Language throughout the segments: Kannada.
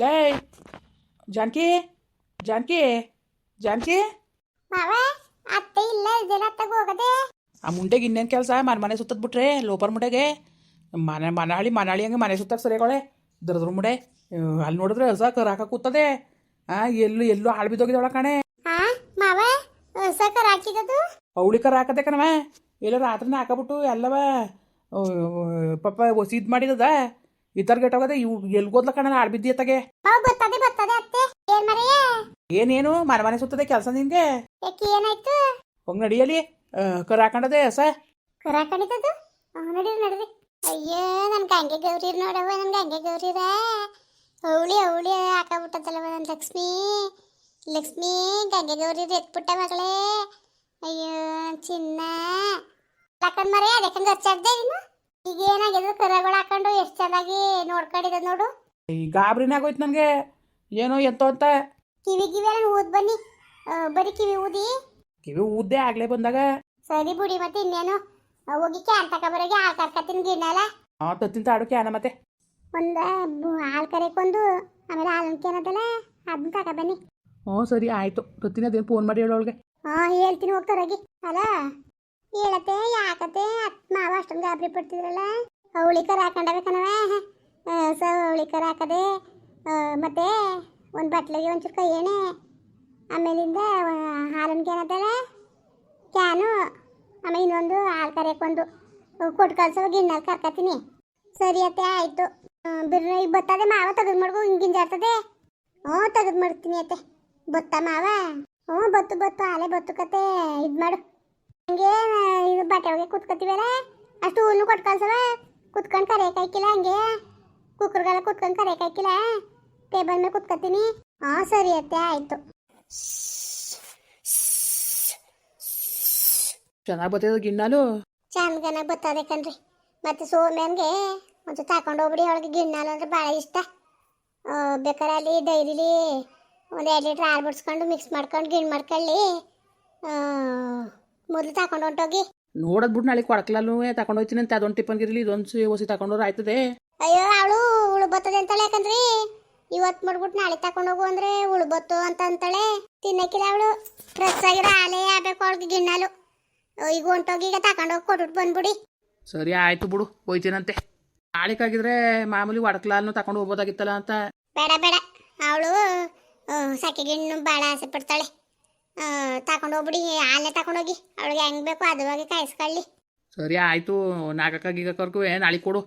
ಲೇ ಜಾನಕಿ ಜಾನಕಿ ಜಾನಕಿ ಮಾವ ಅತ್ತೆ ಇಲ್ಲ ಇದೆಲ್ಲ ಹೋಗದೆ. ಆ ಮುಂಡೆಗೆ ಇನ್ನೇನು ಕೆಲಸ? ಮನೆ ಮನೆ ಸುತ್ತದ್ ಬಿಟ್ರೆ ಲೋಪರ್ ಮುಂಡೆಗೆ. ಮನೆ ಮನಾಳಿ ಮನಾಳಿ ಹಂಗೆ ಮನೆ ಸುತ್ತಕ್ಕೆ ಸರಿಯಾಗಳೆ ದರದ್ರ ಮುಂಡೆ. ಅಲ್ಲಿ ನೋಡಿದ್ರೆ ಹಸ ಕರಾಕ ಕೂತದೆ. ಆ ಎಲ್ಲೂ ಎಲ್ಲೂ ಹಾಳು ಬಿದ್ದೋಗಿದವಳ ಕಣೆ. ಮಾವ ಸಕರ್ ಹಾಕಿದದು? ಅವಳಿ ಕರ ಹಾಕದೆ ಕಣವ ಎಲ್ಲ ರಾತ್ರಿನ ಹಾಕಬಿಟ್ಟು ಎಲ್ಲವ ಪಪ್ಪ ಪಾಪ ಒಸಿ ಇದು ಮಾಡಿದದ. ಈ ಥರ ಹೋಗದೆ ಇವು ಎಲ್ಗೋದ್ಲ ಕಣ ಆಡ್ ಬಿದ್ದಿಯತ್ತಾಗೆ ಮಾವ ಬರ್ತದೆ ಬರ್ತದೆ ಅತ್ತೆ. ಏನ್ ಮರೆಯ? ಏನೇನು ಮನೆ ಮನೆ ಸುತ್ತದೆ ಕೆಲಸ ನಿಂಗೆ? ಯಾಕೆ ಏನಾಯ್ತು? ಹೋಗಿ ನಡಿಯಲಿ ಕರ ಹಾಕೊಂಡದೆ ಸ ಕರ ಹಾಕೊಂಡಿದ್ದದು ನಡೀರಿ ನಡೀರಿ ಅಯ್ಯೋ ನನ್ ಗಂಗೆ ಗೌರಿ ನೋಡವ ನನ್ ಗಂಗೆ ಗೌರಿರ ಅವಳಿ ಅವಳಿ ಹಾಕಬಿಟ್ಟದಲ್ಲವ ನನ್ ಲಕ್ಷ್ಮಿ. ಲಕ್ಷ್ಮಿ ಗಂಗೆ ಗೌರಿ ಎತ್ಬಿಟ್ಟ ಮಗಳೇ. ಅಯ್ಯೋ ನನ್ ಚಿನ್ನ. ಹಾಕೊಂಡ್ ಮರೆ ಅದಕ್ಕೆ ನೀನು? ಈಗ ಏನಾಗಿದೆ ಕರಗಳು ಹಾಕೊಂಡು ಎಷ್ಟು ಚೆನ್ನಾಗಿ ನೋಡ್ಕೊಂಡಿದ ನೋಡು. ಈ ಗಾಬ್ರಿನೇ ಆಗೋಯ್ತು ನನಗೆ. ಏನೋ ಎತ್ತೋ ಅಂತ. ಕಿವಿ ಕಿವಿ ಎಲ್ಲ ಊದ್ ಬನ್ನಿ. ಆ, ಬರೀ ಕಿವಿ ಊದಿ. ಕಿವಿ ಊದ್ದೆ ಆಗ್ಲೇ ಬಂದಾಗ. ಸರಿ ಬಿಡಿ ಮತ್ತೆ ಇನ್ನೇನು. ಆ, ಹೋಗಿ ಕ್ಯಾನ್ ತಗೊಬರೋಗಿ ಹಾಲು ಕರ್ಕತ್ತೀನಿ ಗಿಣ್ಣಲ್ಲ. ಆ ತತ್ತಿನ ತಾಡು ಕ್ಯಾನ ಮತ್ತೆ. ಒಂದು ಹಾಲು ಕರೆಕೊಂದು ಆಮೇಲೆ ಹಾಲನ್ನ ಕೇನದಲ್ಲ ಅದನ್ನ ತಗೋ ಬನ್ನಿ. ಹ್ಞೂ ಸರಿ ಆಯಿತು. ತತ್ತಿನ ಅದೇನು ಫೋನ್ ಮಾಡಿ ಹೇಳೋಳ್ಗೆ ಹಾಂ ಹೇಳ್ತೀನಿ ಹೋಗ್ತಾರಾಗಿ ಅಲ್ಲ ಹೇಳತ್ತೆ, ಯಾಕತ್ತೆ ಮಾವ ಅಷ್ಟೊಂದು ಗಾಬರಿ ಪಡ್ತಿದ್ರಲ್ಲ? ಅವಳಿ ಕರ ಹಾಕೊಂಡವೆ ಕಣವ ಸೊ ಅವಳಿ ಕರ ಹಾಕದೆ ಮತ್ತೆ ಒಂದು ಬಟ್ಲಿಗೆ ಒಂಚೂರು ಕೈ ಎಣ್ಣೆ, ಆಮೇಲಿಂದ ಹಾಲಿನ ಕ್ಯಾನದಲ್ಲ ಕ್ಯಾನು ಆಮೇಲೆ ಇನ್ನೊಂದು ಹಾಲು ಕರೆಯಕೊಂದು ಕೊಟ್ಟು ಕಳ್ಸೋ ಗಿಣ್ಣಲ್ಲಿ ಕರ್ಕತ್ತೀನಿ. ಸರಿ ಅತ್ತೆ, ಆಯಿತು. ಬಿರ್ರ, ಈಗ ಬತ್ತದೆ ಮಾವ, ತೆಗೆದು ಮಾಡ್ಕೊ ಆಗ್ತದೆ ಹ್ಞೂ, ತೆಗೆದು ಮಾಡ್ತೀನಿ ಅತ್ತೆ. ಬತ್ತ ಮಾವ? ಹ್ಞೂ, ಬತ್ತು ಬತ್ತು ಆಲೆ ಬತ್ತು ಕತೆ ಇದು ಮಾಡು. ಹಂಗೆ ಇದು ಬಟ್ಟೆ ಒಳಗೆ ಕುತ್ಕೊತೀವಲ್ಲ? ಅಷ್ಟು ಹುಲ್ಲು ಕೊಟ್ಟು ಕಳ್ಸವ ಕುತ್ಕೊಂಡು ಕರೆಯಕ್ಕಾಯ್ಕಿಲ್ಲ ಹಂಗೆ. ಕುಕ್ಕರ್ಗೆಲ್ಲ ಕುತ್ಕೊಂಡು ಕರೆಯಕ್ಕಾಯ್ಕಿಲ್ಲ ಟೇಬಲ್ ಮೇಲೆ ಕುತ್ಕೊತೀನಿ. ಹಾಂ ಸರಿ ಅತ್ತೆ ಆಯಿತು. ಚೆನ್ನಾಗಿ ಬರ್ತದ ಗಿಣ್ಣಾಲು? ಚೆನ್ನಾಗಿ ಬರ್ತದೆ ಕಣ್ರಿ. ಮತ್ತೆ ಸೋಮ್ಯಾನ್ಗೆ ಒಂದು ತಗೊಂಡು ಹೋಗ್ಬಿಡಿ ಅವಳಿಗೆ ಗಿಣ್ಣಾಲು ಅಂದ್ರೆ ಭಾಳ ಇಷ್ಟ. ಬೇಕಾರೆ ಬೇಕಾದ್ರೆ ಅಲ್ಲಿ ಡೈರಿಲಿ ಒಂದು ಎರಡು ಲೀಟ್ರ್ ಹಾಲು ಬಿಡ್ಸ್ಕೊಂಡು ಮಿಕ್ಸ್ ಮಾಡ್ಕೊಂಡು ಗಿಣ್ಣು ಮಾಡ್ಕೊಳ್ಳಿ. ಮೊದಲು ತಗೊಂಡು ಹೊಂಟೋಗಿ. ನೋಡದ್ ಬಿಟ್ಟು ನಾಳೆ ಕೊಡಕ್ಲಲ್ಲೂ ತಕೊಂಡು ಹೋಗ್ತೀನಿ ಅಂತ. ಅದೊಂದು ಟಿಪ್ಪನ್ ಗಿರಲಿ ಇದೊಂದು ಒಸಿ ತಕೊಂಡೋರು ಆಯ್ತದೆ. ಅಯ್ಯೋ ಅವಳು ಉಳು ಬರ್ತದೆ ಅಂತಾಳೆ ಯಾಕಂದ್ರಿ? ಇವತ್ತು ಮಾಡ್ಬಿಟ್ಟು ನಾಳೆ ತಕೊಂಡು ಹೋಗು ಅಂದ್ರೆ ಉಳು ಬತ್ತು ಅಂತ ಅಂತಾಳೆ. ತಿನ್ನಕ್ಕಿಲ್ಲ ಅವಳು. ಫ್ರೆಶ್ ಆಗಿರೋ ಆಲೆ ಆಗ್ಬೇಕು ಅವಳಿಗೆ ಗಿಣ್ಣಾಲು. ಈಗ ಹೊಂಟೋಗಿ ಈಗ ತಕೊಂಡು ಹೋಗಿ ಕೊಟ್ಬಿಟ್ಟು ಬಂದ್ಬಿಡಿ. ಸರಿ ಆಯ್ತು ಬಿಡು ಹೋಯ್ತೀನಂತೆ. ನಾಳೆಕಾಗಿದ್ರೆ ಮಾಮೂಲಿ ಒಡಕ್ಲಾಲ್ನು ತಕೊಂಡು ಹೋಗ್ಬೋದಾಗಿತ್ತಲ್ಲ ಅಂತ. ಬೇಡ ಬೇಡ. ಅವಳು ಸಕ್ಕೆ ಗಿಣ್ಣು ಭಾಳ ಆಸೆ ಪಡ್ತಾಳೆ. ತಗೊಂಡು ಹೋಗ್ಬಿಡಿ ಹಾಲೇ ತಗೊಂಡೋಗಿ ಅವಳಿಗೆ ಹೆಂಗ್ ಬೇಕು ಅದುವಾಗಿ ಕಾಯಿಸ್ಕೊಳ್ಳಿ. ಸರಿ ಆಯ್ತು. ನಾಲ್ಕಕ್ಕ ಗೀಗಕ್ಕರ್ಗೂ ನಾಳೆ ಕೊಡು.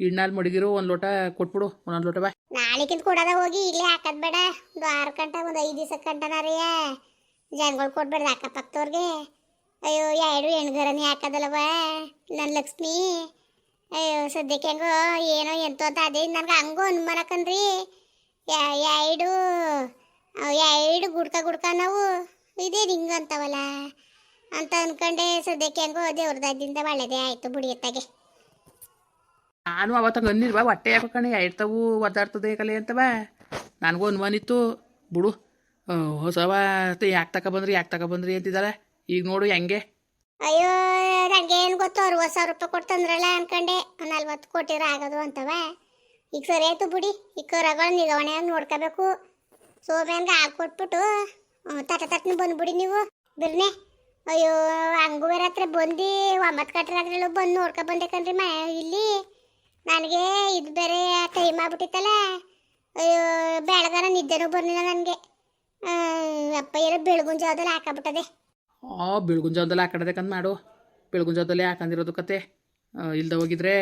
ಗಿಣ್ಣಲ್ಲಿ ಮಡಗಿರು ಒಂದು ಲೋಟ ಕೊಟ್ಬಿಡು. ಒಂದೊಂದು ಲೋಟ ಬಾ ನಾಳೆಕಿಂತ ಕೊಡೋದ ಹೋಗಿ ಇಲ್ಲೇ ಹಾಕೋದ್ ಬೇಡ. ಒಂದು ಆರು ಗಂಟೆ ಒಂದು ಐದು ದಿವಸ ಗಂಟನಾರಿಯ ಜನಗಳು ಅಕ್ಕ ಅಕ್ಕಪಕ್ಕದವ್ರಿಗೆ. ಅಯ್ಯೋ ಎರಡು ಹೆಣ್ಗರನಿ ಹಾಕೋದಲ್ಲವ ನನ್ನ ಲಕ್ಷ್ಮಿ. ಅಯ್ಯೋ ಸದ್ಯಕ್ಕೆ ಹೆಂಗೋ ಏನೋ ಎಂತೋ ಅಂತ ಅದೇ. ನನಗೆ ಹಂಗೋ ಅನುಮಾನ ಕಣ್ರಿ ಎರಡು ಎರಡು ಗುಡ್ಕ ಗುಡ್ಕ ನಾವು. ಇದೇ ರಿಂಗ್ ಅಂತವಲ್ಲ? ಅಂತ ಅನ್ಕೊಂಡೆ ಸದ್ಯಕ್ಕೆ ಹೆಂಗೋ ದೇವ್ರದಾದ್ದಿಂದ ಒಳ್ಳೇದೇ ಆಯ್ತು ಬುಡಿಯತ್ತಾಗೆ ನಾನು ಅವತ್ತಂಗೆ ಅನ್ನಿಲ್ವಾ? ಹೊಟ್ಟೆ ಯಾಕೋ ಕಣೆ ಇರ್ತಾವು ಒದ್ದಾಡ್ತದೆ ಕಲೆ ಅಂತವ. ನನಗೂ ಅನುಮಾನಿತ್ತು ಬಿಡು ಹೊಸವ ಯಾಕೆ ತಗೊಬಂದ್ರಿ ಯಾಕೆ ತಗೊಬಂದ್ರಿ ಅಂತಿದಾರೆ. ಈಗ ನೋಡು ಹೆಂಗೆ. ಅಯ್ಯೋ ನಂಗೆ ಏನು ಗೊತ್ತು ಅರವತ್ತು ಸಾವಿರ ರೂಪಾಯಿ ಕೊಡ್ತಂದ್ರಲ್ಲ ತಂದ್ರಲ್ಲ ಅನ್ಕೊಂಡೆ ನಲ್ವತ್ತು ಕೊಟ್ಟಿರ ಆಗೋದು ಅಂತವ. ಈಗ ಸರಿ ಆಯ್ತು ಬಿಡಿ. ಈ ಕರಗಳು ನಿಗವಣೆಯಾಗಿ ನೋಡ್ಕೋಬೇಕು. ಸೋಮ್ಯಾನ್ಗೆ ಹಾಕಿ ಕೊಟ್ಬಿಟ್ಟು ತಟ ತಟ್ಟನ ಬಂದ್ಬಿಡಿ ನೀವು. ಬಿರ್ನೆ ಅಯ್ಯೋ ಅಂಗುವೇರ ಹತ್ರ ಬಂದು, ಒಂಬತ್ತು ಗಂಟೆ ರಾತ್ರಿಯಲ್ಲೂ ಬಂದು ನೋಡ್ಕೊ ಬಂದೆ ಕಣ್ರಿ ಮ, ಇಲ್ಲಿ. ನನಗೆ ಇದು ಬೇರೆ ಟೈಮ್ ಆಗ್ಬಿಟ್ಟಿತ್ತಲ್ಲ. ಅಯ್ಯೋ ಬೆಳಗಾರ ನಿದ್ದೆನೂ ಬರ್ಲಿಲ್ಲ ನನಗೆ. ಅಪ್ಪ ಏನೋ ಬೆಳಗುನ್ ಜಾವದಲ್ಲಿ ಹಾಕಬಿಟ್ಟದೆ. ಆ ಬೆಳಗುಂಜಾವದಲ್ಲಿ ಹಾಕಡದಕ್ಕಂತ ಮಾಡು. ಬೆಳಗುಂಜಾವದಲ್ಲಿ ಹಾಕೊಂಡಿರೋದು ಕತೆ. ಇಲ್ದ ಹೋಗಿದ್ರೆ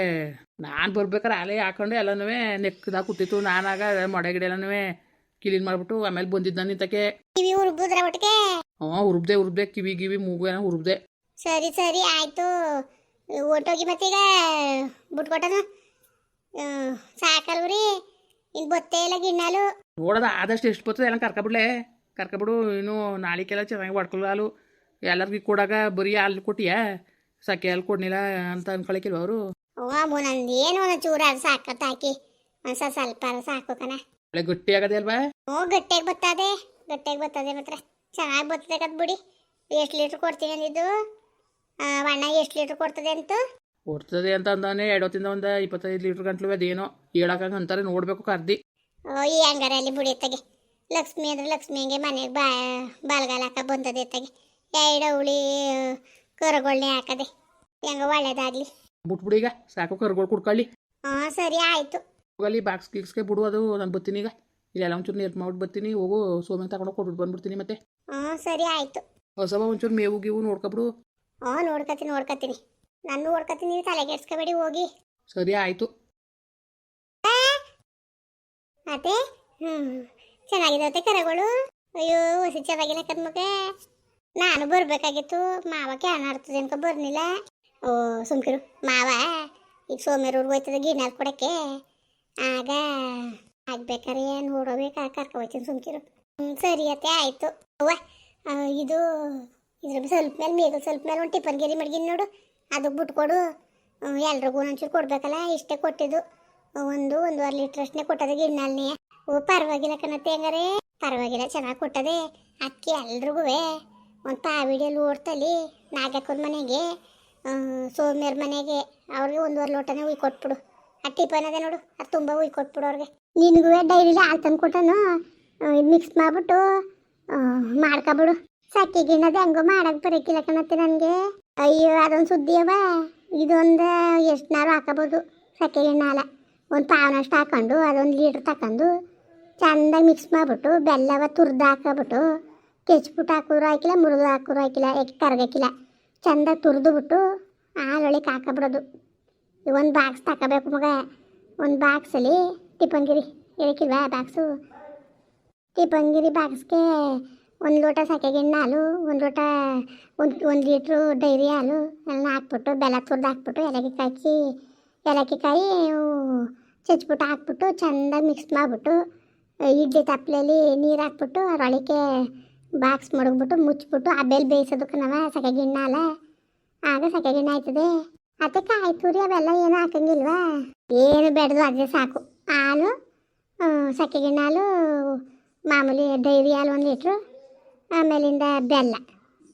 ನಾನು ಬರ್ಬೇಕಾರೆ ಅಲೆ ಹಾಕೊಂಡು ಎಲ್ಲನೂ ನೆಕ್ಕದಾಗ ಕೂತಿತ್ತು. ನಾನಾಗ ಮೊಡೆ ಗಿಡ ಎಲ್ಲನೂ ಕ್ಲೀನ್ ಮಾಡ್ಬಿಟ್ಟು ಆಮೇಲೆ ಬಂದಿದ್ದು ನಾನು ಇಂತಕ್ಕೆ ಕಿವಿ ಉರ್ಬುದ್ರ ಒಟ್ಟಿಗೆ ಹ್ಞೂ ಉರುಬ್ದೆ ಉರುಬ್ದೆ ಕಿವಿ ಗಿವಿ ಮೂಗು ಏನೋ ಉರುಬ್ದೆ. ಸರಿ ಸರಿ ಆಯ್ತು. ಹೊರ್ಟೋಗಿ ಮತ್ತೀಗ ಬಿಟ್ಕೊಟ್ಟನು ಸಾಕಲ್ವ್ರಿ ಇನ್ ಬತ್ತೇ ಇಲ್ಲ ಗಿಣ್ಣಾಲು. ನೋಡೋದ ಆದಷ್ಟು ಎಷ್ಟು ಬರ್ತದೆ ಎಲ್ಲ ಕರ್ಕೊಬಿಡ್ಲೆ. ಕರ್ಕೊಬಿಡು ಇನ್ನು ನಾಳಿಕೆಲ್ಲ ಚೆನ್ನಾಗಿ ಹೊಡ್ಕೊಳ್ಳೋ ಹಾಲು. ಎಲ್ಲರಿಗೂ ಕೊಡಾಗ ಬರೀ ಅಲ್ಲಿ ಕೊಟ್ಟಿಯಾ? ಸಕ್ಕೆ ಅಲ್ಲಿ ಕೊಡ್ನಿಲ್ಲ ಅಂತ ಅನ್ಕೊಳಕಿಲ್ವ ಅವರು? ಓ ಅಮ್ಮು ನಂದು ಏನು ಒಂದು ಚೂರು ಅದು ಸಾಕತ್ತ ಹಾಕಿ. ಒಂದು ಸ್ವಲ್ಪ ಸಾಕು ಕಣ. ಒಳ್ಳೆ ಗಟ್ಟಿ ಆಗದೆ ಅಲ್ವಾ ಹ್ಞೂ ಗಟ್ಟಿಯಾಗಿ ಬರ್ತದೆ ಗಟ್ಟಿಯಾಗಿ ಬತ್ತದೆ ಮಾತ್ರ. ಚೆನ್ನಾಗಿ ಬರ್ತದೆ ಕದ್ ಬಿಡಿ. ಎಷ್ಟು ಲೀಟ್ರ್ ಕೊಡ್ತೀನಿ ಅಂದಿದ್ದು? ಆ, ಅಣ್ಣ ಎಷ್ಟು ಲೀಟ್ರ್ ಕೊಡ್ತದೆ ಅಂತ? ಕೊಡ್ತದೆ ಅಂತ ಅಂದಾನೆ. ಎರಡು ಹೊತ್ತಿಂದ ಒಂದು ಇಪ್ಪತ್ತೈದು ಲೀಟ್ರ್ ಗಂಟ್ಲು ಅದೇನೋ ಹೇಳಕ್ಕಂಗೆ ಅಂತಾರೆ ನೋಡಬೇಕು ಕರ್ದಿ. ಓ ಈ ಹಂಗಾರೆ ಅಲ್ಲಿ ಬುಡಿಯತ್ತಗೆ ಲಕ್ಷ್ಮಿ ಅಂದ್ರೆ ಲಕ್ಷ್ಮಿ ಹಂಗೆ ಮನೆಗೆ ಬಾ ಬಾಲ್ಗಾಲ ಹಾಕ ಬಂದದೆ ತಗೆ ಎರಡು ಹುಳಿ ಕರಗೊಳ್ಳೆ ಹಾಕದೆ. ಹೆಂಗ ಒಳ್ಳೇದಾಗ್ಲಿ. ಬಿಟ್ಬಿಡಿ ಈಗ. ಸಾಕು ಕರುಗಳು ಕುಡ್ಕೊಳ್ಳಿ. ಹಾಂ ಸರಿ ಆಯಿತು. ಹೋಗಲ್ಲಿ ಬಾಕ್ಸ್ ಗೀಕ್ಸ್ಗೆ ಬಿಡು ಅದು ನಾನು ಬರ್ತೀನಿ ಈಗ. ಇಲ್ಲೆಲ್ಲ ಒಂಚೂರು ನೀರು ಮಾಡ್ಬಿಟ್ಟು ಬರ್ತೀನಿ ಹೋಗು ಸೋಮೆ ತಗೊಂಡು ಕೊಟ್ಬಿಟ್ಟು ಬಂದ್ಬಿಡ್ತೀನಿ ಮತ್ತೆ. ಹಾಂ ಸರಿ ಆಯಿತು. ಹೊಸವ ಒಂಚೂರು ಮೇವು ಗೀವು ನೋಡ್ಕೊಬಿಡು. ಹಾಂ ನೋಡ್ಕತೀನಿ ನೋಡ್ಕತೀನಿ ನಾನು ನೋಡ್ಕತೀನಿ ನೀವು ತಲೆಗೆಡ್ಸ್ಕೊಬೇಡಿ ಹೋಗಿ. ಸರಿ ಆಯಿತು. ಅದೇ ಹ್ಞೂ ಚೆನ್ನಾಗಿದತ್ತೆ ಕರಗಳು? ಅಯ್ಯೋ ಹೊಸ ಚೆನ್ನಾಗಿಲ್ಲ ಕದ್ಮಕ್ಕೆ ನಾನು ಬರ್ಬೇಕಾಗಿತ್ತು ಮಾವ ಕ್ಯಾನ್ ಆಡ್ತದೆ ಅನ್ಕೊ ಬರ್ನಿಲ್ಲ. ಓ ಸುಮ್ಕಿರು ಮಾವ. ಈಗ ಸೋಮ್ಯರೂರ್ಗೆ ಹೋಯ್ತದೆ ಗಿಣ್ಣಾಲ್ ಕೊಡಕ್ಕೆ. ಆಗ ಆಗ್ಬೇಕಾರೆ ಏನು ಕರ್ಕೊ ಹೋಯ್ತೀನಿ ಸುಮ್ಕಿರು. ಸರಿ ಅತ್ತೆ, ಆಯಿತು. ಅವ್ವ ಇದು, ಇದ್ರ ಸ್ವಲ್ಪ ಮೇಲೆ ಮೇಗ ಸ್ವಲ್ಪ ಮೇಲೆ ಒಂದು ಟಿಫನ್ ಗಿರಿ ಮಡ್ಗಿನ ನೋಡು. ಅದಕ್ಕೆ ಬಿಟ್ಕೊಡು. ಎಲ್ರಿಗೂ ಒಂಚೂರು ಕೊಡ್ಬೇಕಲ್ಲ, ಇಷ್ಟೇ ಕೊಟ್ಟಿದ್ದು. ಒಂದು, ಒಂದೂವರೆ ಲೀಟ್ರ್ ಅಷ್ಟೇ ಕೊಟ್ಟದ ಗಿಣ್ಣಲ್ನೇ ಓ, ಪರವಾಗಿಲ್ಲ ಕಣತ್ತೆ ಹೆಂಗಾರೆ. ಪರವಾಗಿಲ್ಲ, ಚೆನ್ನಾಗಿ ಕೊಟ್ಟದೆ. ಅಕ್ಕಿ ಎಲ್ರಿಗೂ ಒಂದು ಪಾವಿಡಿಯಲ್ಲಿ ಓಡ್ತಲ್ಲಿ ನಾಗಕ್ಕನ ಮನೆಗೆ ಸೋಮ್ಯರ ಮನೆಗೆ. ಅವ್ರಿಗೆ ಒಂದೂವರೆ ಲೋಟನೇ ಉಯ್ ಕೊಟ್ಬಿಡು. ಆ ಟಿಫನ್ ಅದೇ ನೋಡು, ಅದು ತುಂಬ ಹುಯ್ ಕೊಟ್ಬಿಡು ಅವ್ರಿಗೆ ನಿನಗೂ ಡೈರಿಲಿ ಹಾಲು ತಂದು ಕೊಟ್ಟನು ಮಿಕ್ಸ್ ಮಾಡ್ಬಿಟ್ಟು ಮಾಡ್ಕೊಬಿಡು. ಸಕ್ಕಿ ಗಿಣ್ಣದ ಹೆಂಗೋ ಮಾಡಕ್ಕೆ ಬರೋಕ್ಕಿಲ್ಲ ಕಣತ್ತೆ ನನಗೆ. ಅಯ್ಯೋ, ಅದೊಂದು ಸುದ್ದಿ ಅವ. ಇದೊಂದು ಎಷ್ಟುನಾರು ಹಾಕೋಬೋದು ಸಕ್ಕರೆ ಗಿಣ್ಣ ಹಾಲ. ಒಂದು ಪಾವನಷ್ಟು ಹಾಕೊಂಡು, ಅದೊಂದು ಲೀಟ್ರ್ ತಕೊಂಡು ಚೆಂದಾಗಿ ಮಿಕ್ಸ್ ಮಾಡಿಬಿಟ್ಟು, ಬೆಲ್ಲವ ತುರ್ದು ಹಾಕೊಬಿಟ್ಟು, ಕೆಚ್ಬಿಟ್ಟು ಹಾಕಿದ್ರು ಹಾಕಿಲ್ಲ, ಮುರಿದು ಹಾಕಿದ್ರು ಹಾಕಿಲ್ಲ ಏಕೆ ಕರ್ಗಕ್ಕಿಲ್ಲ ಚೆಂದಾಗಿ ತುರಿದು ಬಿಟ್ಟು ಹಾಲೊಳಗೆ ಹಾಕೊಬಿಡೋದು. ಒಂದು ಬಾಕ್ಸ್ ತಗೋಬೇಕು ಮಗ. ಒಂದು ಬಾಕ್ಸಲ್ಲಿ ಟಿಪ್ಪಂಗಿರಿ ಇರಕ್ಕಿಲ್ವಾ ಬಾಕ್ಸು ಟಿಪ್ಪಂಗಿರಿ ಬಾಕ್ಸ್ಗೆ ಒಂದು ಲೋಟ ಸಕ್ಕರೆಗಿಣ್ಣ ಹಾಲು, ಒಂದು ಲೋಟ ಒಂದು ಒಂದು ಲೀಟ್ರು ಡೈರಿ ಹಾಲು, ಎಲ್ಲ ಹಾಕ್ಬಿಟ್ಟು ಬೆಲ್ಲ ತುರ್ದು ಹಾಕ್ಬಿಟ್ಟು ಏಲಕ್ಕಿ ಕಾಯಿ ಏಲಕ್ಕಿ ಕಾಯಿ ಚಚ್ಬಿಟ್ಟು ಹಾಕ್ಬಿಟ್ಟು ಚೆಂದ ಮಿಕ್ಸ್ ಮಾಡಿಬಿಟ್ಟು, ಇಡ್ಲಿ ತಪ್ಪಲೆಯಲ್ಲಿ ನೀರು ಹಾಕ್ಬಿಟ್ಟು ಅದರೊಳಗೆ ಬಾಕ್ಸ್ ಮಡಗ್ಬಿಟ್ಟು ಮುಚ್ಚಿಬಿಟ್ಟು ಆ ಬೇಯಿಸೋದಕ್ಕೆ ನಾವು ಸಕೆ ಗಿಣ್ಣ ಅಲ್ಲ ಆಗ ಸಕೆ ಗಿಣ್ಣ ಆಯ್ತದೆ. ಅದಕ್ಕೆ ಕಾಯಿ ತುರಿ ಅವೆಲ್ಲ ಏನು ಹಾಕಂಗಿಲ್ವಾ? ಏನು ಬೇಡದು, ಅದೇ ಸಾಕು. ಹಾಲು ಸಕ್ಕೆಗಿಣ್ಣ ಗಿಣ್ಣ ಹಾಲು, ಮಾಮೂಲಿ ಡೈರಿ ಹಾಲು ಒಂದು ಲೀಟ್ರು, ಆಮೇಲಿಂದ ಬೆಲ್ಲ.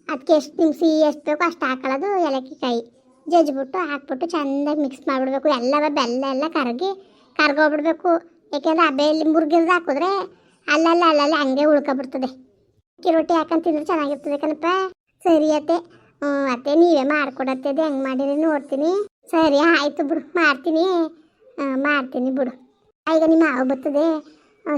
ಅದಕ್ಕೆ ಎಷ್ಟು ಸಿಹಿ ಎಷ್ಟು ಬೇಕೋ ಅಷ್ಟು ಹಾಕೊಳ್ಳೋದು ಏಲಕ್ಕಿ ಕಾಯಿ. ಜಜ್ಜಿಬಿಟ್ಟು ಹಾಕ್ಬಿಟ್ಟು ಚೆಂದಾಗಿ ಮಿಕ್ಸ್ ಮಾಡಿಬಿಡ್ಬೇಕು. ಎಲ್ಲ ಬೆಲ್ಲ ಎಲ್ಲ ಕರಗಿ ಕರ್ಗೋಗ್ಬಿಡ್ಬೇಕು. ಯಾಕೆಂದ್ರೆ ಆ ಬೇಲಿ ಮುರ್ಗಿಲ್ದು ಹಾಕಿದ್ರೆ ಅಲ್ಲಲ್ಲ ಅಲ್ಲಲ್ಲಿ ಹಂಗೆ ಉಳ್ಕೊಬಿಡ್ತದೆ. ಅಕ್ಕಿ ರೊಟ್ಟಿ ಹಾಕೊಂಡು ತಿಂದ್ರೆ ಚೆನ್ನಾಗಿರ್ತದೆ ಕಣಪ್ಪ. ಸರಿ ಅತ್ತೆ. ಹ್ಞೂ ಅತ್ತೆ ನೀವೇ ಮಾಡ್ಕೊಡತ್ತೆ ಅದು ಹೆಂಗೆ ಮಾಡಿರಿ ನೋಡ್ತೀನಿ. ಸರಿ, ಆಯಿತು ಬಿಡು, ಮಾಡ್ತೀನಿ. ಮಾಡ್ತೀನಿ ಬಿಡು. ಈಗ ನಿಮ್ಮ ಮಾವು ಬರ್ತದೆ.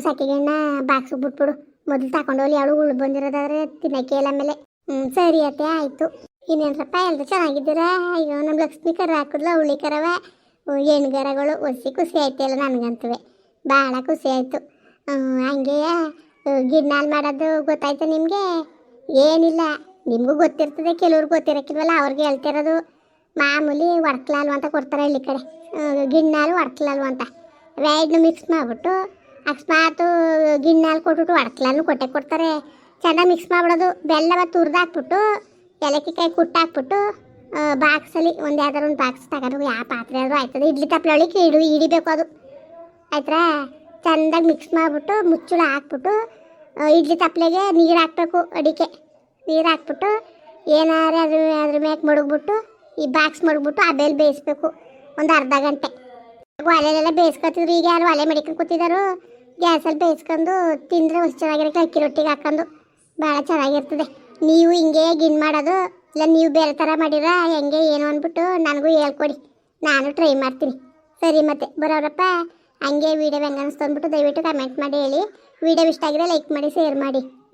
ಸಕ್ಕಿಗೆಣ್ಣ ಬಾಕ್ಸ್ ಬಿಟ್ಬಿಡು. ಮೊದಲು ತಗೊಂಡು ಹೋಗಿ ಅವಳು ಉಳು ಬಂದಿರೋದಾದ್ರೆ ತಿನ್ನಕ್ಕೆ ಇಲ್ಲ ಆಮೇಲೆ. ಹ್ಞೂ, ಸರಿ ಅತ್ತೆ, ಆಯಿತು. ಇನ್ನೇನ್ರಪ್ಪ ಎಲ್ಲರೂ ಚೆನ್ನಾಗಿದ್ದೀರಾ? ಅಯ್ಯೋ ನಮ್ಮ ಲಕ್ಷ್ಮಿ ಕರ ಹಾಕಿದ್ಲ, ಹುಳಿ ಕರವ. ಹೆಣ್ಗರಗಳು ಒಸಿ ಖುಷಿ ಆಯ್ತಲ್ಲ ನನಗಂತವೆ. ಭಾಳ ಖುಷಿ ಆಯಿತು. ಹಂಗೆ ಗಿಡ್ನಾಲ್ ಮಾಡೋದು ಗೊತ್ತಾಯ್ತು ನಿಮಗೆ? ಏನಿಲ್ಲ. ನಿಮಗೂ ಗೊತ್ತಿರ್ತದೆ, ಕೆಲವ್ರಿಗೆ ಗೊತ್ತಿರಕ್ಕಿಲ್ವಲ್ಲ ಅವ್ರಿಗೆ ಹೇಳ್ತಿರೋದು ಮಾಮೂಲಿ ಒಡ್ಕಲಾಲ್ವ ಅಂತ ಕೊಡ್ತಾರೆ ಇಲ್ಲಿ ಕಡೆ. ಗಿಣ್ಣಾಲು ಒಡ್ಕಲಾಲ್ವ ಅಂತ. ಎರಡನ್ನೂ ಮಿಕ್ಸ್ ಮಾಡಿಬಿಟ್ಟು, ಅಕಸ್ಮಾತು ಗಿಣ್ಣಾಲು ಕೊಟ್ಬಿಟ್ಟು ಒಡ್ಕಲಾಲ್ನು ಕೊಟ್ಟೆ ಕೊಡ್ತಾರೆ. ಚೆನ್ನಾಗಿ ಮಿಕ್ಸ್ ಮಾಡ್ಬಿಡೋದು. ಬೆಲ್ಲವ ಮತ್ತು ಹಾಕ್ಬಿಟ್ಟು ಏಲಕ್ಕಿ ಕುಟ್ಟಾಕ್ಬಿಟ್ಟು ಬಾಕ್ಸಲ್ಲಿ ಒಂದು ಯಾವ್ದಾರು ಒಂದು ಬಾಕ್ಸ್ ತಗೊಂಡು ಯಾವ ಪಾತ್ರೆ ಆದರೂ ಆಯ್ತದೆ. ಇಡ್ಲಿ ತಪ್ಪಲೊಳಗೆ ಇಡು ಹಿಡಿಬೇಕು ಅದು. ಆಯ್ತಾ ಚೆಂದಾಗಿ ಮಿಕ್ಸ್ ಮಾಡಿಬಿಟ್ಟು, ಮುಚ್ಚಳ ಹಾಕ್ಬಿಟ್ಟು ಇಡ್ಲಿ ತಪ್ಪಲೆಗೆ ನೀರು ಹಾಕ್ಬೇಕು ಅಡಿಕೆ. ನೀರು ಹಾಕ್ಬಿಟ್ಟು ಏನಾದ್ರೂ ಅದ್ರ ಅದ್ರ ಮ್ಯಾಕೆ ಮಡಗ್ಬಿಟ್ಟು ಈ ಬಾಕ್ಸ್ ಮಡಗ್ಬಿಟ್ಟು ಆ ಬೇಲ್ ಬೇಯಿಸ್ಬೇಕು. ಒಂದು ಅರ್ಧ ಗಂಟೆ. ಒಲೆಲೆಲ್ಲ ಬೇಯಿಸ್ಕೊತಿದ್ರು. ಈಗ ಯಾರು ಒಲೆ ಮಡಿಕೊಂಡು ಕೂತಿದ್ದಾರು ಗ್ಯಾಸಲ್ಲಿ ಬೇಯಿಸ್ಕೊಂಡು ತಿಂದರೆ ಹೊಸ ಚೆನ್ನಾಗಿರಕ್ಕೆ ಅಕ್ಕಿ ರೊಟ್ಟಿಗೆ ಹಾಕೊಂಡು ಭಾಳ ಚೆನ್ನಾಗಿರ್ತದೆ. ನೀವು ಹಿಂಗೆ ಗಿನ್ ಮಾಡೋದು, ಇಲ್ಲ ನೀವು ಬೇರೆ ಥರ ಮಾಡಿರ ಹೆಂಗೆ ಏನು ಅಂದ್ಬಿಟ್ಟು ನನಗೂ ಹೇಳ್ಕೊಡಿ. ನಾನು ಟ್ರೈ ಮಾಡ್ತೀನಿ. ಸರಿ ಮತ್ತೆ, ಬರೋರಪ್ಪ, ಹಂಗೆ ವೀಡಿಯೋ ಹೆಂಗೆ ಅನಿಸ್ತು ಅಂದ್ಬಿಟ್ಟು ದಯವಿಟ್ಟು ಕಮೆಂಟ್ ಮಾಡಿ ಹೇಳಿ. ವೀಡಿಯೋ ಇಷ್ಟ ಆಗಿದೆ ಲೈಕ್ ಮಾಡಿ ಶೇರ್ ಮಾಡಿ.